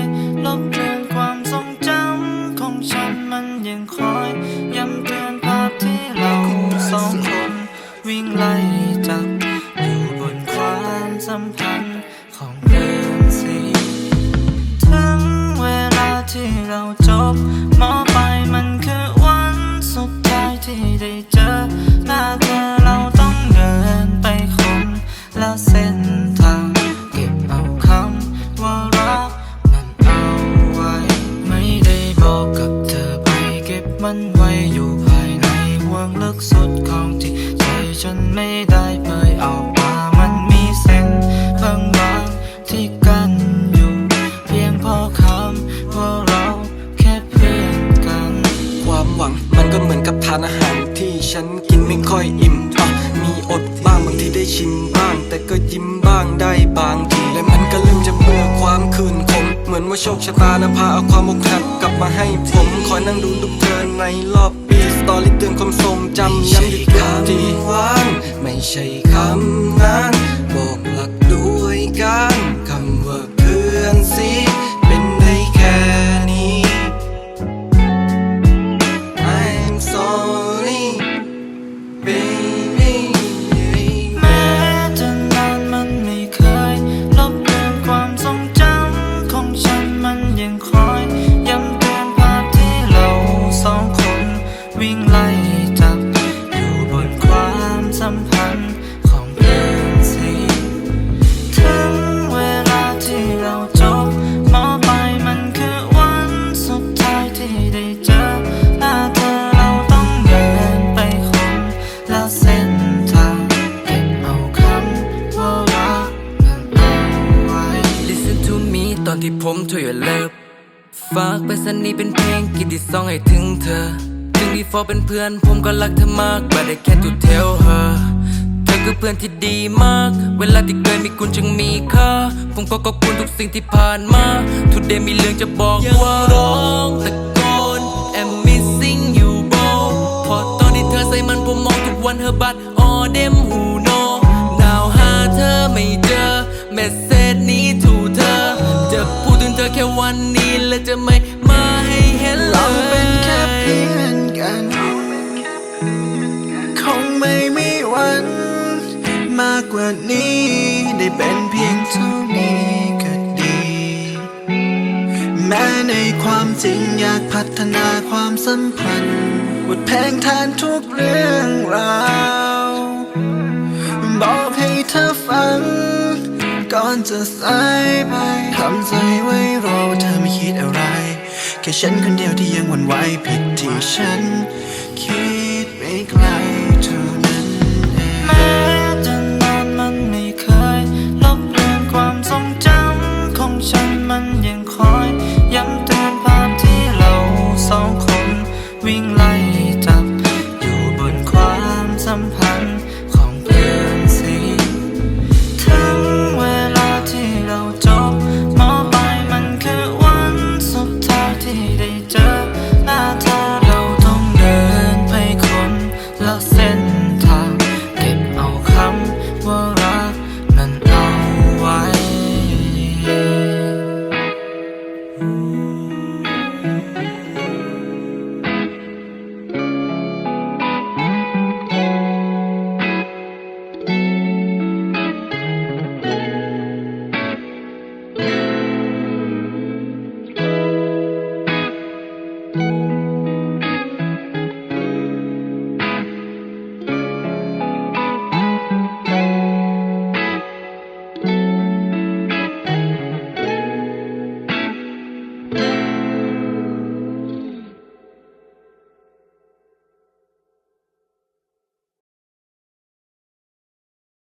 ยลบเลือนความทรงจำของฉันมันยังคอยย้ำเตือนภาพที่เราสองคนวิ่งไล่ ละเส้นทางเก็บเอาคำว่ารักมันเอาไว้ ไม่ได้บอกกับเธอไป เก็บมันไว้อยู่ภายในห่วงลึกสุดของจิตใจฉันไม่ได้เผยออก ฉันกินไม่ค่อยอิ่มอะมีอดบ้างบางทีได้ชิมบ้าง แต่ก็ยิ้มบ้างได้บางที และมันก็เริ่มจะเบื่อความคืนคม เหมือนว่าโชคชะตานำพาเอาความอกหักกลับมาให้ผมคอยนั่งดูทุกเธอในรอบปีสตอรี่เตือนความทรงจำย้ำอยู่ทุกทีหวานไม่ใช่คำนั้น ผมถอยเลิฟฝากไปสนีเป็นเพลงกิตติซองให้ถึงเธอ ถึง before เป็นเพื่อน ผมก็รักเธอมาก but I can't to tell her เธอคือเพื่อนที่ดีมาก เวลาที่เคยมีคุณจึงมีค่า ผมก็ขอบคุณทุกสิ่งที่ผ่านมา Today มีเรื่องจะบอกว่าร้องตะโกน I'm missing you bro พอตอนที่เธอใส่มันผมมองทุกวันเธอบัด อแค่วันนี้และจะไม่มาให้เห็นเลเราเป็นแค่เพื่อนกัน คงไม่มีวัน มากกว่านี้ ได้เป็นเพียงเท่านี้ก็ดี แม้ในความจริงอยากพัฒนาความสัมพันธ์บทเพลงแทนทุกเรื่องราว บอกให้เธอฟัง ก่อนจะสายไปทำใจไว้รอเธอไม่คิดอะไร แค่ฉันคนเดียวที่ยังหวั่นไหวผิดที่ฉัน คิดไปไกลเท่นั้นแม้จะนานมันไม่เคยลบลือนความทรงจำของฉันมันยังคอย